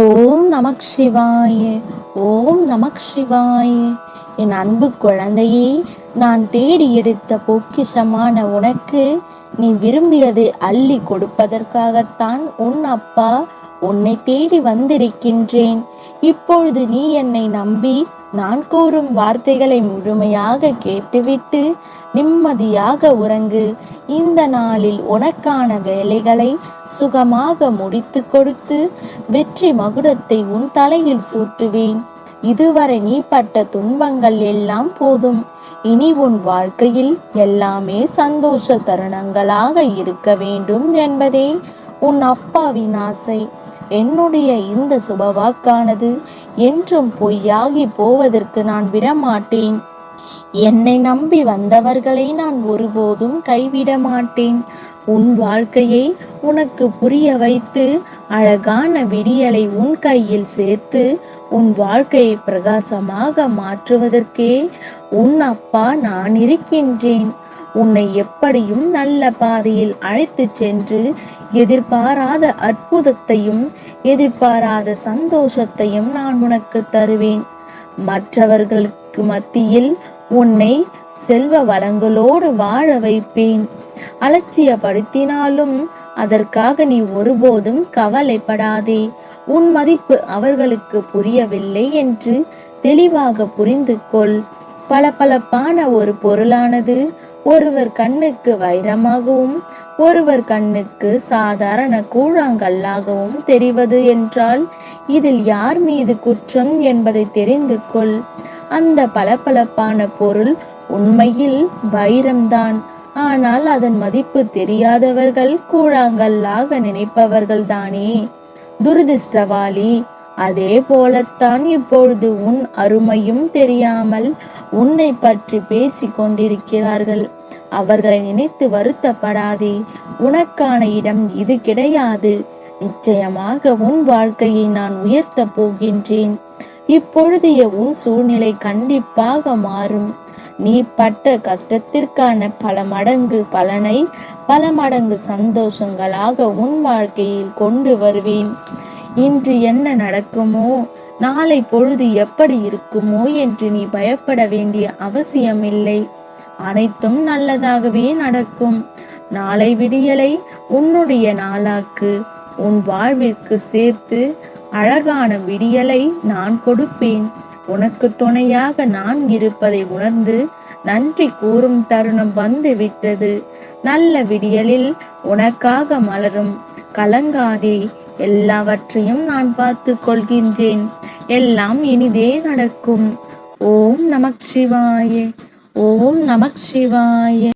ஓம் நமக் சிவாய ஓம் நமக் சிவாய. என் அன்பு குழந்தையே நான் தேடி எடுத்த பொக்கிஷமான உனக்கு நீ விரும்பியது அள்ளி கொடுப்பதற்காகத்தான் உன் அப்பா உன்னை தேடி வந்திருக்கின்றேன். இப்பொழுது நீ என்னை நம்பி நான் கூறும் வார்த்தைகளை முழுமையாக கேட்டுவிட்டு நிம்மதியாக உறங்கு. இந்த நாளில் உனக்கான வேலைகளை சுகமாக முடித்து கொடுத்து வெற்றி மகுடத்தை உன் தலையில் சூட்டுவேன். இதுவரை நீ பட்ட துன்பங்கள் எல்லாம் போதும். இனி உன் வாழ்க்கையில் எல்லாமே சந்தோஷ தருணங்களாக இருக்க வேண்டும் என்பதே உன் அப்பாவின் ஆசை. என்னுடைய இந்த சுபவாக்கானது என்றும் பொய்யாகி போவதற்கு நான் விடமாட்டேன். என்னை நம்பி வந்தவர்களை நான் ஒருபோதும் கைவிட மாட்டேன். உன் வாழ்க்கையை உனக்கு புரிய வைத்து அழகான விடியலை உன் கையில் சேர்த்து உன் வாழ்க்கையை பிரகாசமாக மாற்றுவதற்கே உன் அப்பா நான் இருக்கின்றேன். உன்னை எப்படியும் நல்ல பாதையில் அழைத்து சென்று எதிர்பாராத அற்புதத்தையும் எதிர்பாராத சந்தோஷத்தையும் நான் உனக்கு தருவேன். மற்றவர்களுக்கு மத்தியில் உன்னை செல்வ வளங்களோடு வாழ வைப்பேன். அலட்சியப்படுத்தினாலும் அதற்காக நீ ஒருபோதும் கவலைப்படாதே. உன் மதிப்பு அவர்களுக்கு புரியவில்லை என்று தெளிவாக புரிந்து கொள் பளபளப்பான ஒரு பொருளானது ஒருவர் கண்ணுக்கு வைரமாகவும் ஒருவர் கண்ணுக்கு சாதாரண கூழாங்கல்லாகவும் தெரிவது என்றால் இதில் யார் மீது குற்றம் என்பதை தெரிந்து கொள் அந்த பளபளப்பான பொருள் உண்மையில் வைரம்தான். ஆனால் அதன் மதிப்பு தெரியாதவர்கள் கூழாங்கல்லாக நினைப்பவர்கள் தானே. துரதிருஷ்டவாளி அதே போலத்தான் இப்பொழுது உன் அருமையும் தெரியாமல் உன்னை பற்றி பேசிக் கொண்டிருக்கிறார்கள். அவர்களை நினைத்து வருத்தப்படாதே. உனக்கான இடம் இது கிடையாது. நிச்சயமாக உன் வாழ்க்கையை நான் உயர்த்தப் போகின்றேன். இப்பொழுதைய உன் சூழ்நிலை கண்டிப்பாக மாறும். நீ பட்ட கஷ்டத்திற்கான பல மடங்கு பலனை பல மடங்கு சந்தோஷங்களாக உன் வாழ்க்கையில் கொண்டு வருவேன். இன்று என்ன நடக்குமோ நாளை பொழுது எப்படி இருக்குமோ என்று நீ பயப்பட வேண்டிய அவசியமில்லை. அனைத்தும் நல்லதாகவே நடக்கும். நாளை விடியலை உன்னுடைய நாளாக்கு உன் வாழ்விற்கு சேர்த்து அழகான விடியலை நான் கொடுப்பேன். உனக்கு துணையாக நான் இருப்பதை உணர்ந்து நன்றி கூறும் தருணம் வந்து விட்டது நல்ல விடியலில் உனக்காக மலரும் கலங்காதே எல்லாவற்றையும் நான் பார்த்து கொள்கின்றேன். எல்லாம் இனிதே நடக்கும். ஓம் நமக் சிவாயே ஓம் நமக் சிவாய